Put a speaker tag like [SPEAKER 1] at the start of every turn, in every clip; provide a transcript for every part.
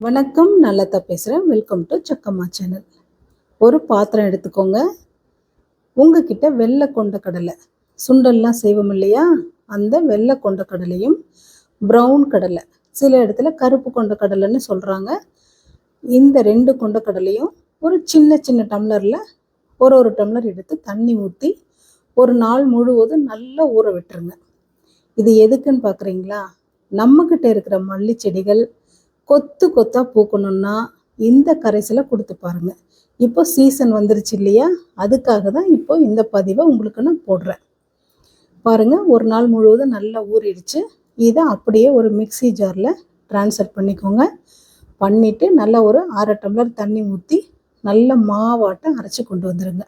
[SPEAKER 1] வணக்கம் நல்லதா பேசுகிறேன் வெல்கம் டு சக்கம்மா சேனல் ஒரு பாத்திரம் எடுத்துக்கோங்க. உங்ககிட்ட வெள்ளை கொண்ட கடலை. சுண்டல்லாம் செய்வோம் இல்லையா? அந்த வெள்ளை கொண்ட கடலையும் ப்ரௌன் கடலை. சில இடத்துல கருப்பு கொண்ட கடலைன்னு சொல்கிறாங்க இந்த ரெண்டு கொண்ட கடலையும் ஒரு சின்ன சின்ன டம்ளரில் ஒரு ஒரு டம்ளர் எடுத்து தண்ணி ஊற்றி ஒரு நாள் முழுவதும் நல்லா ஊற விட்டுருங்க. இது எதுக்குன்னு பார்க்குறீங்களா நம்மக்கிட்ட இருக்கிற மல்லி செடிகள் கொத்து கொத்தாக பூக்கணும்னா இந்த கரைசலை கொடுத்து பாருங்க. இப்போ சீசன் வந்துருச்சு இல்லையா? அதுக்காக தான் இப்போ இந்த பதிவை உங்களுக்கு நான் போடுறேன். பாருங்கள் ஒரு நாள் முழுவதும் நல்லா ஊறிடுச்சு. இதை அப்படியே ஒரு மிக்சி ஜாரில் ட்ரான்ஸ்ஃபர் பண்ணிக்கோங்க. பண்ணிவிட்டு நல்லா ஒரு அரை டம்ளர் தண்ணி ஊற்றி நல்ல மாவாட்டம் அரைச்சி கொண்டு வந்துடுங்க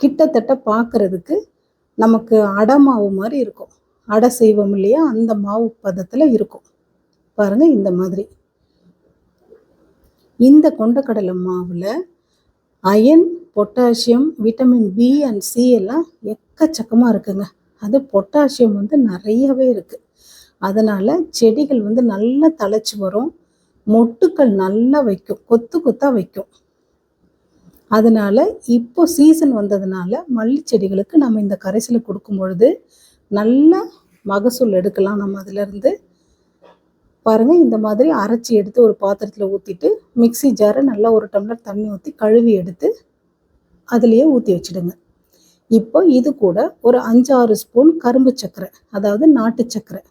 [SPEAKER 1] கிட்டத்தட்ட பார்க்குறதுக்கு நமக்கு அடை மாவு மாதிரி இருக்கும். அடை செய்வோம் இல்லையா? அந்த மாவு பதத்தில் இருக்கும். பாருங்கள் இந்த மாதிரி. இந்த கொண்டக்கடலை மாவில் iron potassium vitamin B and C எல்லாம் எக்கச்சக்கமாக இருக்குங்க. அது பொட்டாசியம் வந்து நிறையவே இருக்குது அதனால் செடிகள் வந்து நல்லா தழைச்சி வரும். மொட்டுக்கள் நல்லா வைக்கும். கொத்து கொத்தாக வைக்கும். அதனால் இப்போ சீசன் வந்ததுனால மல்லி செடிகளுக்கு நம்ம இந்த கரைசலை கொடுக்கும் பொழுது நல்ல மகசூல் எடுக்கலாம் நம்ம அதிலேருந்து பாருங்கள் இந்த மாதிரி அரைச்சி எடுத்து ஒரு பாத்திரத்தில் ஊற்றிட்டு மிக்சி ஜாரை நல்லா ஒரு டம்ளர் தண்ணி ஊற்றி கழுவி எடுத்து அதுலேயே ஊற்றி வச்சுடுங்க. இப்போ இது கூட ஒரு அஞ்சாறு ஸ்பூன் கரும்பு சர்க்கரை அதாவது நாட்டு சர்க்கரை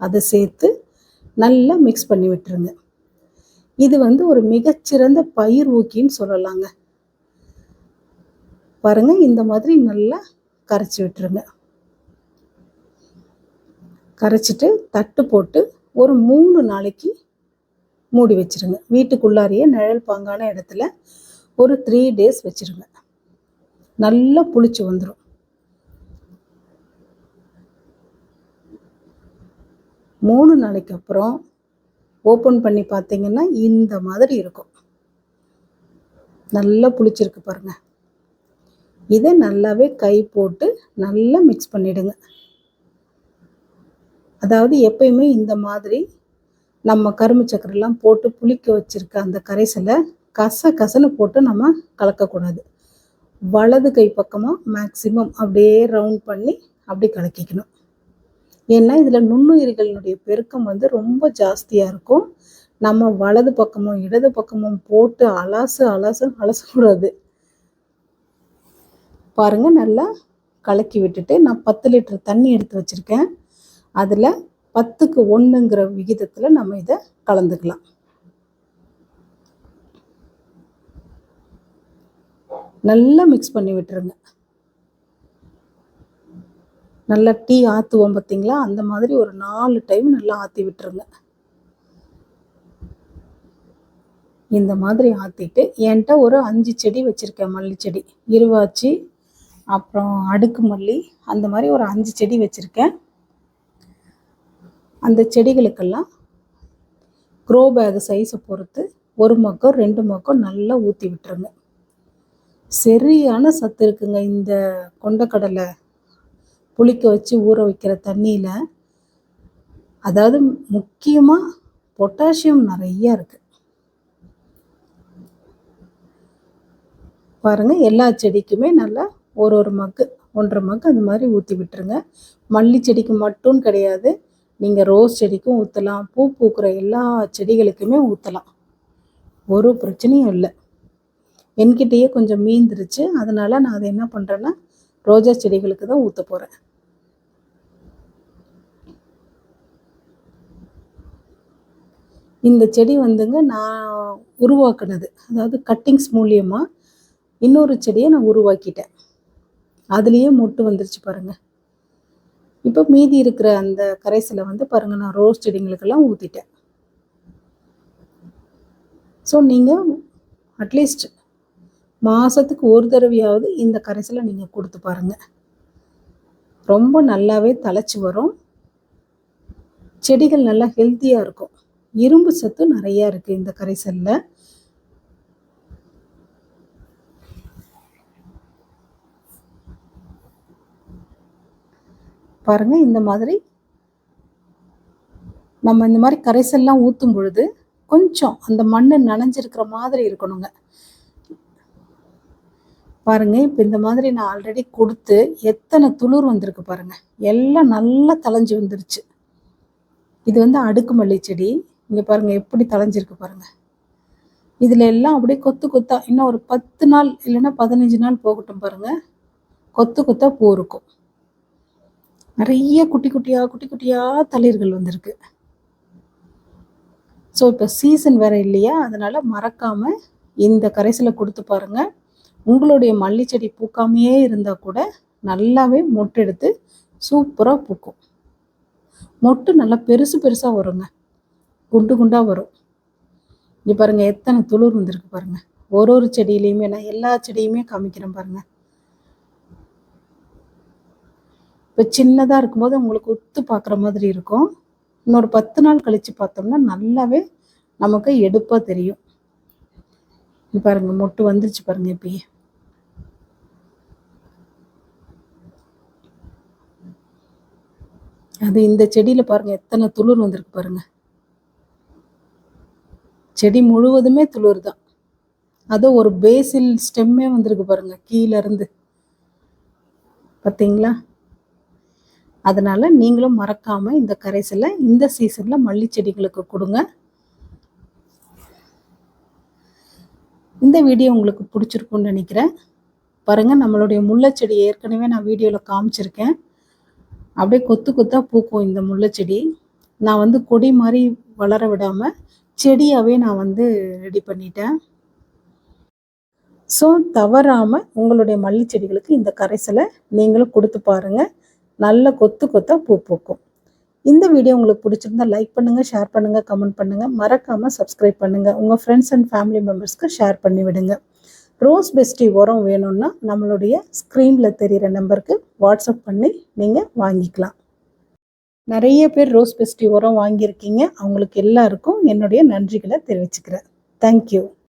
[SPEAKER 1] அதை சேர்த்து நல்லா மிக்ஸ் பண்ணி விட்டுருங்க. இது வந்து ஒரு மிகச்சிறந்த பயிர் ஊக்கின்னு சொல்லலாங்க. பாருங்க இந்த மாதிரி நல்லா கரைச்சி விட்டுருங்க. கரைச்சிட்டு தட்டு போட்டு ஒரு மூணு நாளைக்கு மூடி வச்சுருங்க. வீட்டுக்குள்ளாரியே நிழல் பாங்கான இடத்துல ஒரு த்ரீ டேஸ் வச்சுருங்க. நல்லா புளிச்சு வந்துடும் மூணு நாளைக்கு அப்புறம் ஓப்பன் பண்ணி பார்த்தீங்கன்னா இந்த மாதிரி இருக்கும். நல்லா புளிச்சிருக்கு பாருங்கள் இதை நல்லாவே கை போட்டு நல்லா மிக்ஸ் பண்ணிவிடுங்க அதாவது எப்பயுமே இந்த மாதிரி நம்ம கரும்பு சக்கரெல்லாம் போட்டு புளிக்க வச்சுருக்க அந்த கரைசலை கச கசன்னு போட்டு நம்ம கலக்கக்கூடாது. வலது கை பக்கமாக மேக்சிமம் அப்படியே ரவுண்ட் பண்ணி அப்படி கலக்கிக்கணும். ஏன்னா இதில் நுண்ணுயிர்களினுடைய பெருக்கம் வந்து ரொம்ப ஜாஸ்தியாக இருக்கும். நம்ம வலது பக்கமும் இடது பக்கமும் போட்டு அலாசு அலாசு அலசக்கூடாது பாருங்கள் நல்லா கலக்கி விட்டுட்டு நான் பத்து லிட்டர் தண்ணி எடுத்து வச்சுருக்கேன். அதில் பத்துக்கு ஒன்றுங்கிற விகிதத்தில் நம்ம இதை கலந்துக்கலாம். நல்லா மிக்ஸ் பண்ணி விட்டுருங்க. நல்லா டீ ஆற்றுவோம் பார்த்தீங்களா அந்த மாதிரி ஒரு நாலு டைம் நல்லா ஆற்றி விட்டுருங்க. இந்த மாதிரி ஆற்றிட்டு என்கிட்ட ஒரு அஞ்சு செடி வச்சுருக்கேன் மல்லி செடி. இருவாச்சி அப்புறம் அடுக்கு மல்லி அந்த மாதிரி ஒரு அஞ்சு செடி வச்சுருக்கேன். அந்த செடிகளுக்கெல்லாம் க்ரோ பேக் சைஸை பொறுத்து ஒரு மக்கம் ரெண்டு மக்கம் நல்லா ஊற்றி விட்டுருங்க. சரியான சத்து இருக்குங்க. இந்த கொண்டக்கடலை புளிக்க வச்சு ஊற வைக்கிற தண்ணியில் அதாவது முக்கியமாக பொட்டாசியம் நிறையா இருக்குது பாருங்கள் எல்லா செடிக்குமே நல்லா ஒரு ஒரு மக்கு ஒன்றரை மக்கு அந்த மாதிரி ஊற்றி விட்டுருங்க. மல்லி செடிக்கு மட்டும் கிடையாது. நீங்கள் ரோஸ் செடிக்கும் ஊற்றலாம் பூ பூக்கிற எல்லா செடிகளுக்குமே ஊற்றலாம் ஒரு பிரச்சனையும் இல்லை. என்கிட்டயே கொஞ்சம் மீந்துருச்சு. அதனால் நான் அதை என்ன பண்ணுறேன்னா ரோஜா செடிகளுக்கு தான் ஊற்ற போகிறேன் இந்த செடி வந்துங்க நான் உருவாக்குனது. அதாவது கட்டிங்ஸ் மூலியமாக இன்னொரு செடியை நான் உருவாக்கிட்டேன். அதுலேயே மொட்டு வந்துருச்சு பாருங்கள் இப்போ மீதி இருக்கிற அந்த கரைசலை வந்து பாருங்கள் நான் ரோஸ் செடிங்களுக்கெல்லாம் ஊற்றிட்டேன் ஸோ நீங்கள் அட்லீஸ்ட் மாதத்துக்கு ஒரு தடவையாவது இந்த கரைசலை நீங்கள் கொடுத்து பாருங்கள் ரொம்ப நல்லாவே தலைச்சி வரும். செடிகள் நல்லா ஹெல்த்தியாக இருக்கும். இரும்பு சத்து நிறையா இருக்குது இந்த கரைசலில். பாருங்கள் இந்த மாதிரி நம்ம இந்த மாதிரி கரைசல்லாம் ஊற்றும் பொழுது கொஞ்சம் அந்த மண் நனைஞ்சிருக்கிற மாதிரி இருக்கணுங்க. பாருங்க இப்போ இந்த மாதிரி நான் ஆல்ரெடி கொடுத்து எத்தனை துளிர் வந்திருக்கு பாருங்க. எல்லாம் நல்லா தளைஞ்சு வந்துருச்சு. இது வந்து அடுக்கு மல்லி செடி. இங்கே பாருங்க எப்படி தளைஞ்சிருக்கு பாருங்க. இதில் எல்லாம் அப்படியே கொத்து கொத்தா இன்னும் ஒரு பத்து நாள் இல்லைன்னா பதினஞ்சு நாள் போகட்டும் பாருங்க. கொத்து கொத்தா பூ இருக்கும். நிறைய குட்டி குட்டியாக குட்டி குட்டியாக தளிர்கள் வந்திருக்கு. ஸோ இப்போ சீசன் வேறு இல்லையா? அதனால் மறக்காமல் இந்த கரைசலை கொடுத்து பாருங்கள் உங்களுடைய மல்லி செடி பூக்காமையே இருந்தால் கூட நல்லாவே மொட்டு எடுத்து சூப்பராக பூக்கும். மொட்டு நல்லா பெருசு பெருசாக வருங்க. குண்டு குண்டாக வரும். இங்கே பாருங்கள் எத்தனை துளிர் வந்திருக்கு பாருங்கள் ஒரு ஒரு செடியிலையுமே நான் எல்லா செடியுமே காமிக்கிறேன் பாருங்கள் இப்போ சின்னதாக இருக்கும்போது உங்களுக்கு ஒத்து பார்க்குற மாதிரி இருக்கும். இன்னொரு பத்து நாள் கழித்து பார்த்தோம்னா நல்லாவே நமக்கு எடுப்பாக தெரியும். பாருங்க மொட்டு வந்துருச்சு பாருங்க இப்பயே. அது இந்த செடியில் பாருங்க எத்தனை துளிர் வந்திருக்கு பாருங்க. செடி முழுவதுமே துளிர் தான் அது ஒரு பேசில் ஸ்டெம்மே வந்திருக்கு பாருங்க கீழேருந்து பார்த்தீங்களா அதனால் நீங்களும் மறக்காமல் இந்த கரைசலை இந்த சீசனில் மல்லி செடிகளுக்கு கொடுங்க. இந்த வீடியோ உங்களுக்கு பிடிச்சிருக்கும்னு நினைக்கிறேன். பாருங்கள் நம்மளுடைய முல்லைச்செடி ஏற்கனவே நான் வீடியோவில் காமிச்சிருக்கேன். அப்படியே கொத்து கொத்தாக பூக்கும் இந்த முல்லைச்செடி. நான் வந்து கொடி மாதிரி வளர விடாமல் செடியாகவே நான் வந்து ரெடி பண்ணிட்டேன். ஸோ தவறாமல் உங்களுடைய மல்லி செடிகளுக்கு இந்த கரைசலை நீங்களும் கொடுத்து பாருங்கள் நல்ல கொத்து கொத்தாக பூ பூக்கும். இந்த வீடியோ உங்களுக்கு பிடிச்சிருந்தா லைக் பண்ணுங்கள் ஷேர் பண்ணுங்கள் கமெண்ட் பண்ணுங்கள் மறக்காமல் சப்ஸ்கிரைப் பண்ணுங்கள் உங்கள் ஃப்ரெண்ட்ஸ் அண்ட் ஃபேமிலி மெம்பர்ஸ்க்கு ஷேர் பண்ணி விடுங்க. ரோஸ் பெஸ்டி உரம் வேணும்னா நம்மளுடைய ஸ்க்ரீனில் தெரிகிற நம்பருக்கு வாட்ஸ்அப் பண்ணி நீங்கள் வாங்கிக்கலாம். நிறைய பேர் ரோஸ் பெஸ்டி உரம் வாங்கியிருக்கீங்க. அவங்களுக்கு எல்லாருக்கும் என்னுடைய நன்றிகளை தெரிவிச்சுக்கிறேன். தேங்க்யூ